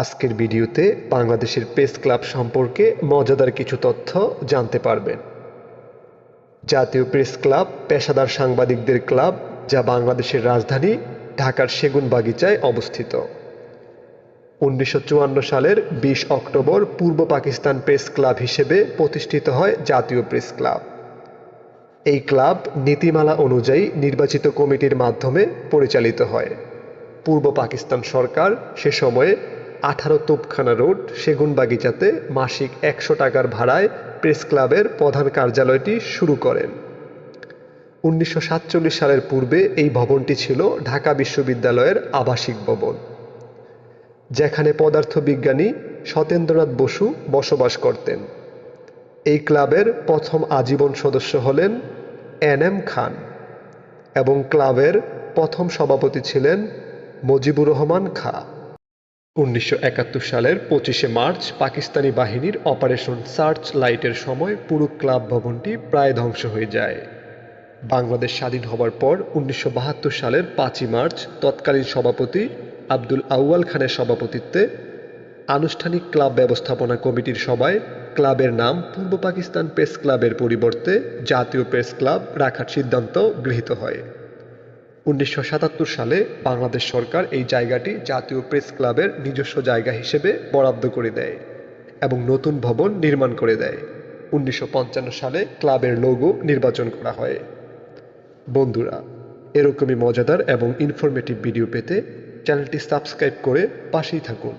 আজকের ভিডিওতে বাংলাদেশের প্রেস ক্লাব সম্পর্কে মজাদার কিছু তথ্য জানতে পারবেন। জাতীয় প্রেস ক্লাব, পেশাদার সাংবাদিকদের ক্লাব, যা বাংলাদেশের রাজধানী ঢাকার সেগুনবাগিচায় অবস্থিত। উনিশশো চুয়ান্ন সালের বিশ অক্টোবর পূর্ব পাকিস্তান প্রেস ক্লাব হিসেবে প্রতিষ্ঠিত হয় জাতীয় প্রেস ক্লাব। এই ক্লাব নীতিমালা অনুযায়ী নির্বাচিত কমিটির মাধ্যমে পরিচালিত হয়। পূর্ব পাকিস্তান সরকার সে সময়ে আঠারো তোপখানা রোড, সেগুনবাগিচাতে মাসিক একশো টাকার ভাড়ায় প্রেস ক্লাবের প্রধান কার্যালয়টি শুরু করেন। উনিশশো সাতচল্লিশ সালের পূর্বে এই ভবনটি ছিল ঢাকা বিশ্ববিদ্যালয়ের আবাসিক ভবন। যেখানে পদার্থবিজ্ঞানী সতেন্দ্রনাথ বসু বসবাস করতেন। এই ক্লাবের প্রথম আজীবন সদস্য হলেন এন এম খান এবং ক্লাবের প্রথম সভাপতি ছিলেন মজিবুর রহমান খা। উনিশশো একাত্তর সালের পঁচিশে মার্চ পাকিস্তানি বাহিনীর অপারেশন সার্চ লাইটের সময় পুরো ক্লাব ভবনটি প্রায় ধ্বংস হয়ে যায়। বাংলাদেশ স্বাধীন হবার পর উনিশশো বাহাত্তর সালের পাঁচই মার্চ তৎকালীন সভাপতি আব্দুল আউয়াল খানের সভাপতিত্বে আনুষ্ঠানিক ক্লাব ব্যবস্থাপনা কমিটির সভায় ক্লাবের নাম পূর্ব পাকিস্তান প্রেস ক্লাবের পরিবর্তে জাতীয় প্রেস ক্লাব রাখার সিদ্ধান্ত গৃহীত হয়। উনিশশো সাতাত্তর সালে বাংলাদেশ সরকার এই জায়গাটি জাতীয় প্রেস ক্লাবের নিজস্ব জায়গা হিসেবে বরাদ্দ করে দেয় এবং নতুন ভবন নির্মাণ করে দেয়। উনিশশো পঞ্চান্ন সালে ক্লাবের লোগো নির্বাচন করা হয়। বন্ধুরা, এরকমই মজাদার এবং ইনফরমেটিভ ভিডিও পেতে চ্যানেলটি সাবস্ক্রাইব করে পাশেই থাকুন।